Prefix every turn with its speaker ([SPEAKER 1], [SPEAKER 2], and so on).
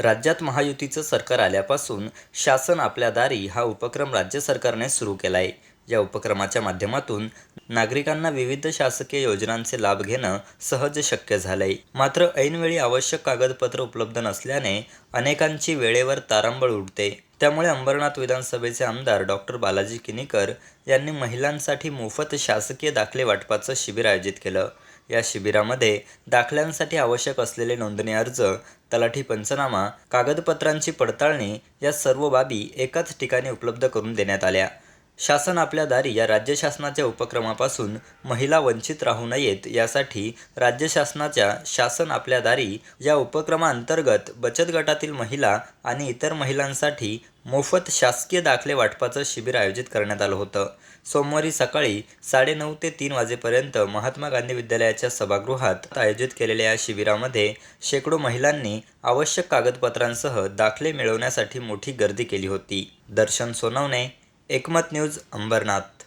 [SPEAKER 1] राज्यात महायुतीचं सरकार आल्यापासून शासन आपल्या दारी हा उपक्रम राज्य सरकारने सुरू केला आहे या उपक्रमाच्या माध्यमातून नागरिकांना विविध शासकीय योजनांचे लाभ घेणं सहज शक्य झालंय. मात्र ऐनवेळी आवश्यक कागदपत्र उपलब्ध नसल्याने अनेकांची वेळेवर तारांबळ उडते. त्यामुळे अंबरनाथ विधानसभेचे आमदार डॉक्टर बालाजी किनीकर यांनी महिलांसाठी मोफत शासकीय दाखले वाटपाचं शिबिर आयोजित केलं. या शिबिरामध्ये दाखल्यांसाठी आवश्यक असलेले नोंदणी अर्ज तलाठी पंचनामा कागदपत्रांची पडताळणी या सर्व बाबी एकाच ठिकाणी उपलब्ध करून देण्यात आल्या. शासन आपल्या दारी या राज्य शासनाच्या उपक्रमापासून महिला वंचित राहू नयेत यासाठी राज्य शासनाच्या शासन आपल्या दारी या उपक्रमाअंतर्गत बचत गटातील महिला आणि इतर महिलांसाठी मोफत शासकीय दाखले वाटपाचं शिबिर आयोजित करण्यात आलं होतं. सोमवारी सकाळी साडेनऊ ते तीन वाजेपर्यंत महात्मा गांधी विद्यालयाच्या सभागृहात आयोजित केलेल्या या शिबिरामध्ये शेकडो महिलांनी आवश्यक कागदपत्रांसह दाखले मिळवण्यासाठी मोठी गर्दी केली होती. दर्शन सोनवणे एकमत न्यूज अंबरनाथ.